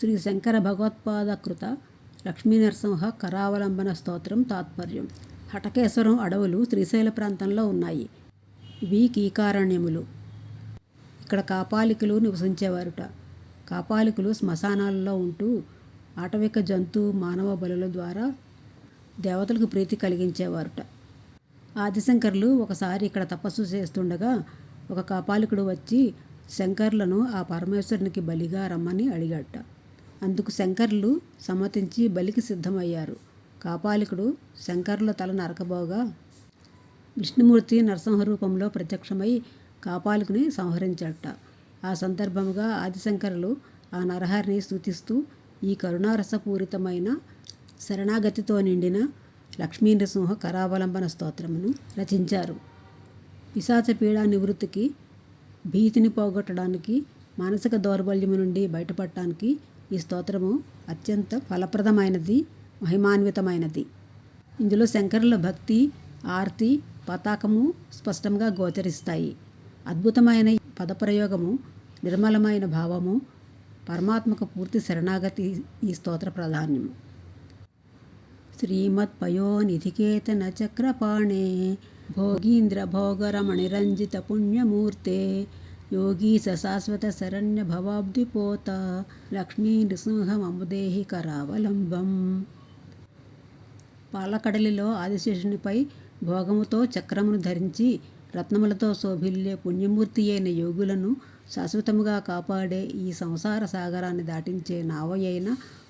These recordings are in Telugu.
శ్రీ శంకర భగవత్పాదకృత లక్ష్మీనరసింహ కరావలంబన స్తోత్రం తాత్పర్యం. హటకేశ్వరం అడవులు శ్రీశైల ప్రాంతంలో ఉన్నాయి. ఇవి కీకారణ్యములు. ఇక్కడ కాపాలికులు నివసించేవారుట. కాపాలికులు శ్మశానాలలో ఉంటూ ఆటవిక జంతు మానవ బలుల ద్వారా దేవతలకు ప్రీతి కలిగించేవారుట. ఆదిశంకర్లు ఒకసారి ఇక్కడ తపస్సు చేస్తుండగా ఒక కాపాలికుడు వచ్చి శంకర్లను ఆ పరమేశ్వరునికి బలిగా రమ్మని అడిగాట అందుకు శంకర్లు సమ్మతించి బలికి సిద్ధమయ్యారు. కాపాలికుడు శంకర్ల తల నరకబోగా విష్ణుమూర్తి నరసింహ రూపంలో ప్రత్యక్షమై కాపాలికుని సంహరించట. ఆ సందర్భముగా ఆదిశంకరులు ఆ నరహరిని స్థుతిస్తూ ఈ కరుణారసపూరితమైన శరణాగతితో నిండిన లక్ష్మీ నరసింహ కరావలంబన స్తోత్రమును రచించారు. పిశాచ పీడా నివృత్తికి భీతిని పోగొట్టడానికి మానసిక దౌర్బల్యము నుండి బయటపడటానికి ఈ స్తోత్రము అత్యంత ఫలప్రదమైనది మహిమాన్వితమైనది. ఇందులో శంకరుల భక్తి ఆర్తి పతాకము స్పష్టంగా గోచరిస్తాయి. అద్భుతమైన పదప్రయోగము నిర్మలమైన భావము పరమాత్మక పూర్తి శరణాగతి ఈ స్తోత్ర ప్రాధాన్యము. శ్రీమత్పయోనిధికేతన చక్రపాణే భోగీంద్ర భోగరమణిరంజిత పుణ్యమూర్తే యోగి సశాశ్వత శరణ్య భవాబ్దిపోత లక్ష్మీ నృసింహమముదేహి కరావలంబం పాలకడలిలో ఆదిశేషునిపై భోగముతో చక్రమును ధరించి రత్నములతో శోభిల్లే పుణ్యమూర్తి అయిన యోగులను శాశ్వతముగా కాపాడే ఈ సంసార సాగరాన్ని దాటించే నావయైన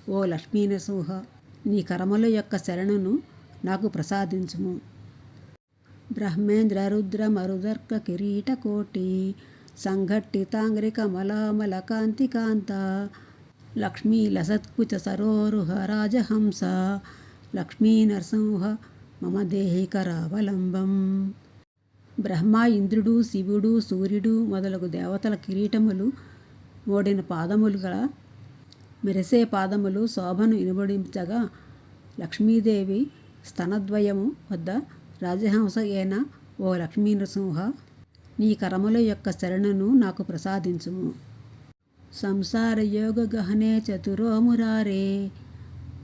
ఓ లక్ష్మీ నృసింహ నీ కర్మల యొక్క శరణును నాకు ప్రసాదించుము. బ్రహ్మేంద్ర రుద్ర మరుదర్క కిరీట కోటి సంఘట్టితాంగ్రి కమలామల కాంతి కాంత లక్ష్మీ లసత్కుచ సరోరుహ రాజహంస లక్ష్మీ నరసింహ మమ దేహికరావలంబం. బ్రహ్మ ఇంద్రుడు శివుడు సూర్యుడు మొదలగు దేవతల కిరీటములు ఓడిన పాదములు గల మెరిసే పాదములు శోభను ఇనుబడించగా లక్ష్మీదేవి స్తనద్వయము వద్ద రాజహంస అయిన ఓ లక్ష్మీ నృసింహ నీ కరముల యొక్క శరణను నాకు ప్రసాదించుము. సంసార యోగ గహనే చతురో మురారే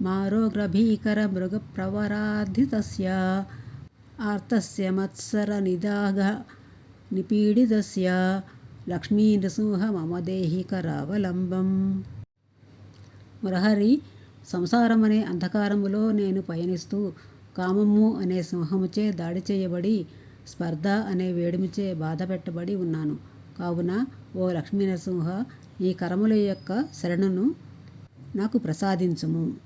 మారోగ్రభీకర మృగ ప్రవరాధితస్య ఆర్తస్య మత్సర నిదాగ నిపీడితస్య లక్ష్మీ నృసింహ మమదేహికరావలంబం మురహరి సంసారం మురహరి సంసారమనే అంధకారములో నేను పయనిస్తూ కామము అనే సింహముచే దాడి చేయబడి స్పర్ధ అనే వేడిమిచే బాధ పెట్టబడి ఉన్నాను. కావున ఓ లక్ష్మీ నరసింహ ఈ కరముల యొక్క శరణును నాకు ప్రసాదించుము.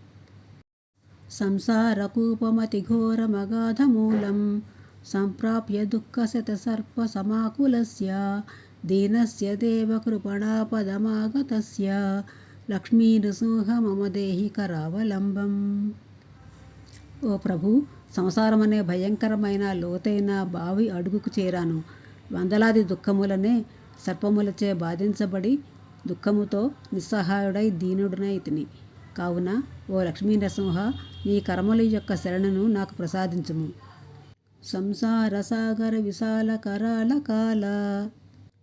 సంసారకూపమతి ఘోరమగాధమూలం సంప్రాప్య దుఃఖశతసర్పసమాకులస్య సర్ప సమాకులస్య దీనస్య దేవకృపణాపదమాగతస్య లక్ష్మీ నృసింహ మమ దేహి కరావలంబం ఓ ప్రభు సంసారం అనే భయంకరమైన లోతైన బావి అడుగుకు చేరాను. వందలాది దుఃఖములనే సర్పములచే బాధించబడి దుఃఖముతో నిస్సహాయుడై దీనుడునై తిని. కావున ఓ లక్ష్మీ నరసింహ నీ కర్మల యొక్క శరణను నాకు ప్రసాదించుము. సంసార సాగర విశాల కరాల కాల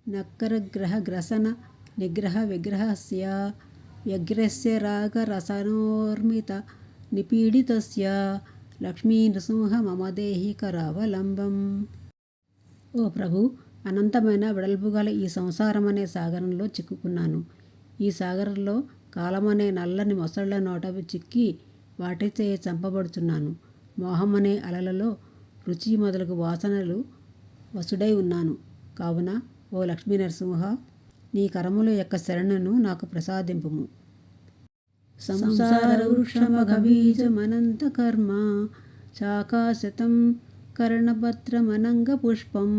నక్కర గ్రహ గ్రసన నిగ్రహ విగ్రహస్య వ్యగ్రస్య రాగ రసనోర్మిత నిపీడితస్య లక్ష్మీ నృసింహ మమ కరావలంబం. ఓ ప్రభు అనంతమైన వెడల్పు గల ఈ సంసారం అనే సాగరంలో చిక్కుకున్నాను. ఈ సాగరంలో కాలమనే నల్లని మొసళ్ళ నోట చిక్కి వాటిచే చంపబడుతున్నాను మోహమనే అలలలో రుచి మొదలగు వాసనలు వసుడై ఉన్నాను. కావున ఓ లక్ష్మీ నరసింహ నీ కరముల యొక్క శరణను నాకు ప్రసాదింపుము. సంసార వృక్షమఘబీజమనంత కర్మ చాకాశతం కర్ణపత్రమనంగ పుష్పం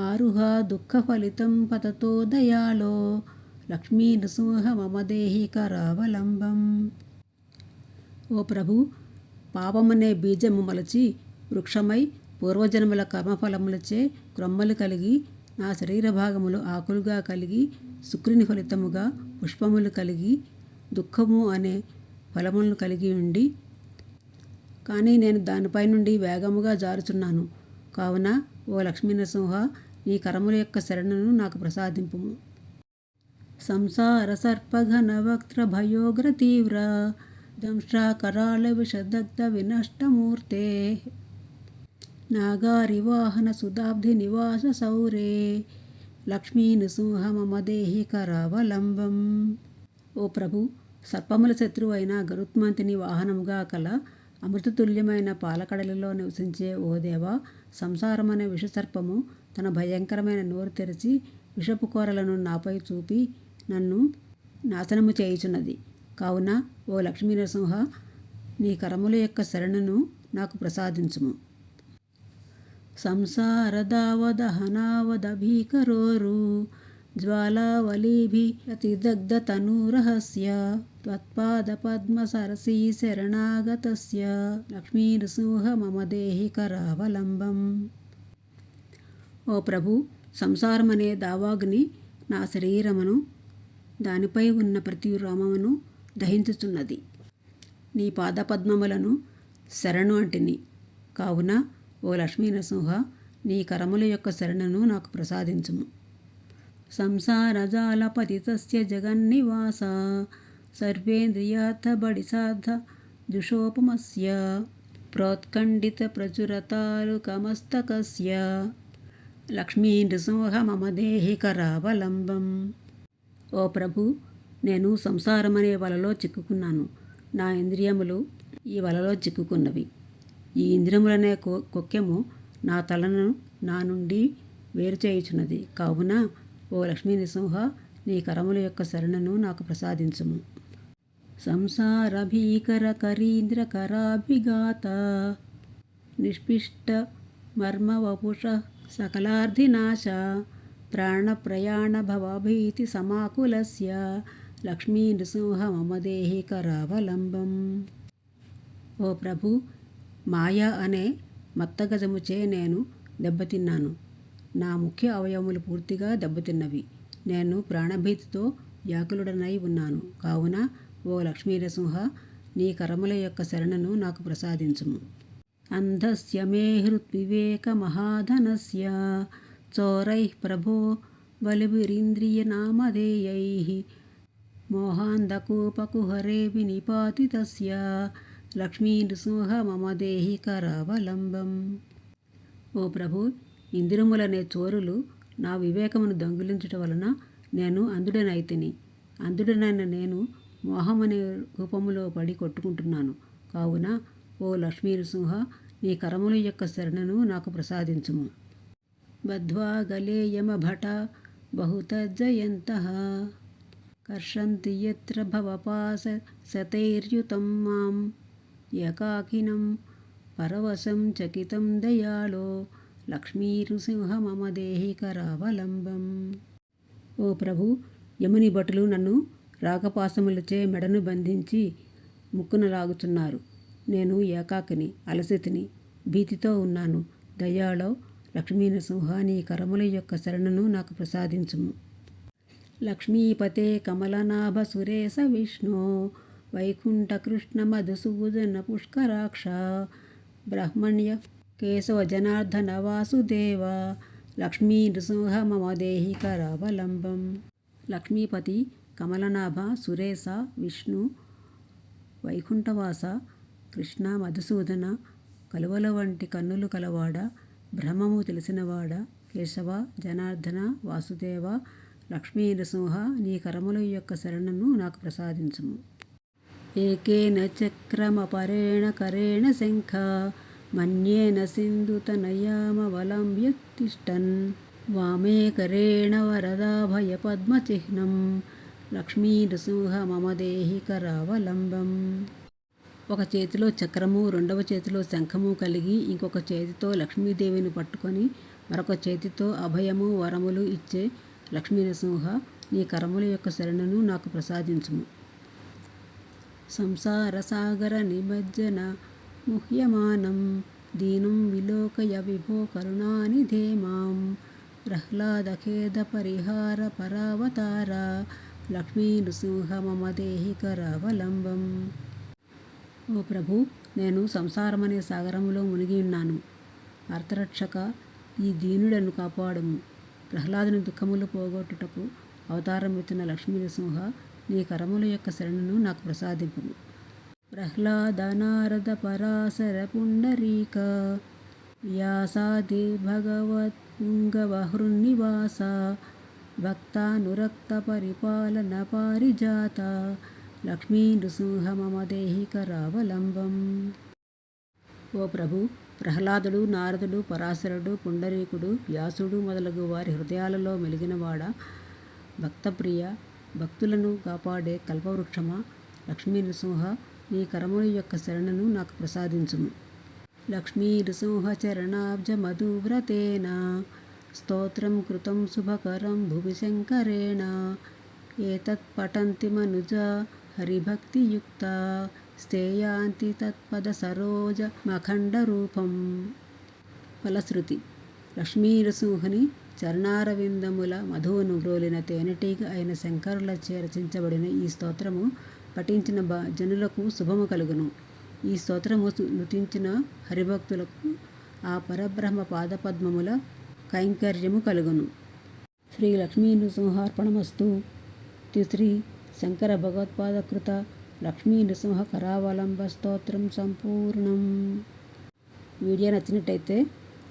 ఆరుహ దుఃఖ ఫలితం పతతో దయాలో లక్ష్మీ నృసింహ మమ దేహి కరావలంబం ఓ ప్రభు పాపమనే బీజము మలచి వృక్షమై పూర్వజన్మల కర్మఫలములచే క్రొమ్మలు కలిగి నా శరీర భాగములు ఆకులుగా కలిగి శుక్రుని ఫలితముగా పుష్పములు కలిగి దుఃఖము అనే ఫలములను కలిగి ఉండి కానీ నేను దానిపై నుండి వేగముగా జారుచున్నాను. కావున ఓ లక్ష్మీనరసింహ నీ కరముల యొక్క శరణను నాకు ప్రసాదింపుము సంసార సర్పఘన వక్త్ర భయోగ్ర తీవ్ర దంష్ట్రాకరాళ విషదగ్ధ వినష్టమూర్తే నాగారి వాహన సుధాబ్ధి నివాస సౌరే లక్ష్మీ నృసింహ మమ దేహి కరావలంబం ఓ ప్రభు సర్పముల శత్రువు అయిన గరుత్మంతిని వాహనముగా కల అమృతతుల్యమైన పాలకడలిలో నివసించే ఓ దేవ సంసారమనే విషసర్పము తన భయంకరమైన నోరు తెరిచి విషపు కోరలను నాపై చూపి నన్ను నాశనము చేయుచున్నది. కావున ఓ లక్ష్మీ నరసింహ నీ కరముల యొక్క శరణును నాకు ప్రసాదించుము. సంసారదావదహనావదభీకరోరు జ్వాలావలీభి त्वत्पादपद्मसरसी शरणागतस्य लक्ष्मीनृसिंह मम देहि దేహి కరావలంబం ఓ ప్రభు సంసారమనే దావాగ్ని నా శరీరమును దానిపై ఉన్న ప్రతి రోమమును దహించుచున్నది. నీ పాదపద్మములను శరణు అంటిని. కావున ఓ లక్ష్మీ నరసింహ నీ కరముల యొక్క శరణను నాకు ప్రసాదించుము. సంసారజాలపతితస్య జగన్నివాస సర్వేంద్రియార్థబడిసాధ జుషోపమస్య ప్రోత్కండిత ప్రచురతాలుకమస్తకస్య లక్ష్మీ నృసింహ మమ దేహి కరావలంబం ఓ ప్రభు నేను సంసారమనే వలలో చిక్కుకున్నాను. నా ఇంద్రియములు ఈ వలలో చిక్కుకున్నవి. ఈ ఇంద్రియములనే కొ కొక్కెము నా తలను నా నుండి వేరు చేయుచున్నది. కావున ఓ లక్ష్మీ నృసింహ నీ కరముల యొక్క శరణను నాకు ప్రసాదించుము. సంసార భీకర కరీంద్ర కరాభిఘాత నిష్పిష్ట మర్మ వపుష సకలార్థినాశ ప్రాణప్రయాణ భవభీతి సమాకులస్య లక్ష్మీ నృసింహ మమ దేహి కరావలంబం. ఓ ప్రభు మాయ అనే మత్తగజముచే నేను దెబ్బతిన్నాను. నా ముఖ్య అవయవములు పూర్తిగా దెబ్బతిన్నవి. నేను ప్రాణభీతితో వ్యాకులుడనై ఉన్నాను. కావున ఓ లక్ష్మీ నృసింహ నీ కరముల యొక్క శరణను నాకు ప్రసాదించుము. అంధస్య మే హృద్వివేకమహాధనస్య చోరై ప్రభో బలిభిరింద్రియనామధేయైः మోహాంధకూపకుహరే వినిపాతితస్య లక్ష్మీ నృసింహ మమ దేహి కరావలంబం ఓ ప్రభు ఇందిరములనే చోరులు నా వివేకమును దొంగిలించుట వలన నేను అందుడనైతిని. అందుడనైన నేను మోహమనే రూపములో పడి కొట్టుకుంటున్నాను. కావున ఓ లక్ష్మీ నృసింహ నీ కరముల యొక్క శరణను నాకు ప్రసాదించుము. బద్ధ్వా భట బహుత జయంత కర్షంతి ఎత్ర భవపాస శతైర్యుతం మాం ఏకాకినం పరవశం చకితం దయాలో లక్ష్మీనృసింహ మమ దేహికరావలంబం ఓ ప్రభు యముని భటులు నన్ను రాగపాసములచే మెడను బంధించి ముక్కున లాగుతున్నారు నేను ఏకాకిని అలసితిని భీతితో ఉన్నాను. దయాలో లక్ష్మీ నృసింహ నీ కరముల యొక్క శరణను నాకు ప్రసాదించుము. లక్ష్మీపతే కమలనాభ సురేశ విష్ణు వైకుంఠ కృష్ణ మధుసూదన పుష్కరాక్ష బ్రహ్మణ్య కేశవ జనార్దన వాసుదేవ లక్ష్మీ నృసింహ మమ దేహి కరావలంబం లక్ష్మీపతి కమలనాభ సురేశ విష్ణు వైకుంఠవాస కృష్ణ మధుసూదన కలువల వంటి కన్నులు కలవాడ బ్రహ్మము తెలిసినవాడ కేశవ జనార్దన వాసుదేవ లక్ష్మీ నృసింహ నీ కరముల యొక్క శరణను నాకు ప్రసాదించుము. ఏకేన చక్రమపరేణ కరేణ శంఖ మన్యేన సింధుతనయామవలంబ్య తిష్టన్ వామే కరేణ వరదాభయ పద్మచిహ్నం లక్ష్మీ నృసింహ మమ దేహి కరావలంబం. ఒక చేతిలో చక్రము రెండవ చేతిలో శంఖము కలిగి ఇంకొక చేతితో లక్ష్మీదేవిని పట్టుకొని మరొక చేతితో అభయము వరములు ఇచ్చే లక్ష్మీ నృసింహ నీ కరముల యొక్క శరణను నాకు ప్రసాదించుము. సంసార సాగర నిమజ్జన ముహ్యమానం దీనం విలోకయ విభో కరుణానిధే మాం ప్రహ్లాదఖేద పరిహార పరావతార లక్ష్మీ నృసింహ మమ దేహి కరావలంబం ఓ ప్రభు నేను సంసారమనే సాగరములో మునిగి ఉన్నాను. అర్థరక్షక ఈ దీనుడను కాపాడము. ప్రహ్లాదుని దుఃఖములు పోగొట్టుటకు అవతారం ఎత్తిన లక్ష్మీ నృసింహ నీ కరముల యొక్క శరణను నాకు ప్రసాదింపుము. ప్రహ్లాద నారద పరాశర పుండరీక వ్యాసాది భగవత్ పుంగవహృన్నివాస భక్తానురక్త పరిపాలన పారిజాత లక్ష్మీ నృసింహ మమ దేహి ఓ ప్రభు ప్రహ్లాదుడు నారదుడు పరాశరుడు పుండరీకుడు వ్యాసుడు మొదలగు వారి హృదయాలలో మెలిగినవాడ భక్తప్రియ భక్తులను కాపాడే కల్పవృక్షమా లక్ష్మీ నృసింహ నీ కరముల యొక్క శరణను నాకు ప్రసాదించుము. లక్ష్మీ నృసింహ చరణాబ్జ మధువ్రతేన స్తోత్రం కృతం శుభకరం భువి శంకరేణ ఏతత్ పఠంతి మనుజ హరిభక్తియుక్త స్థేయాంతి తత్పద సరోజ మఖండ రూపం. ఫలశ్రుతి. లక్ష్మీరసింహుని చరణారవిందముల మధువును గ్రోలిన తేనెటీగ అయిన శంకరులచే రచించబడిన ఈ స్తోత్రము పఠించిన బ జనులకు శుభము కలుగును. ఈ స్తోత్రము సు- నృతించిన హరిభక్తులకు ఆ పరబ్రహ్మ పాదపద్మముల కైంకర్యము కలుగును. శ్రీ లక్ష్మీ నృసింహార్పణమస్తు. శ్రీ శంకర భగవత్పాదకృత లక్ష్మీ నృసింహ కరావలంబ స్తోత్రం సంపూర్ణం. వీడియో నచ్చినట్టయితే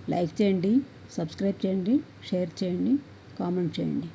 లైక్ చేయండి సబ్స్క్రైబ్ చేయండి షేర్ చేయండి కామెంట్ చేయండి.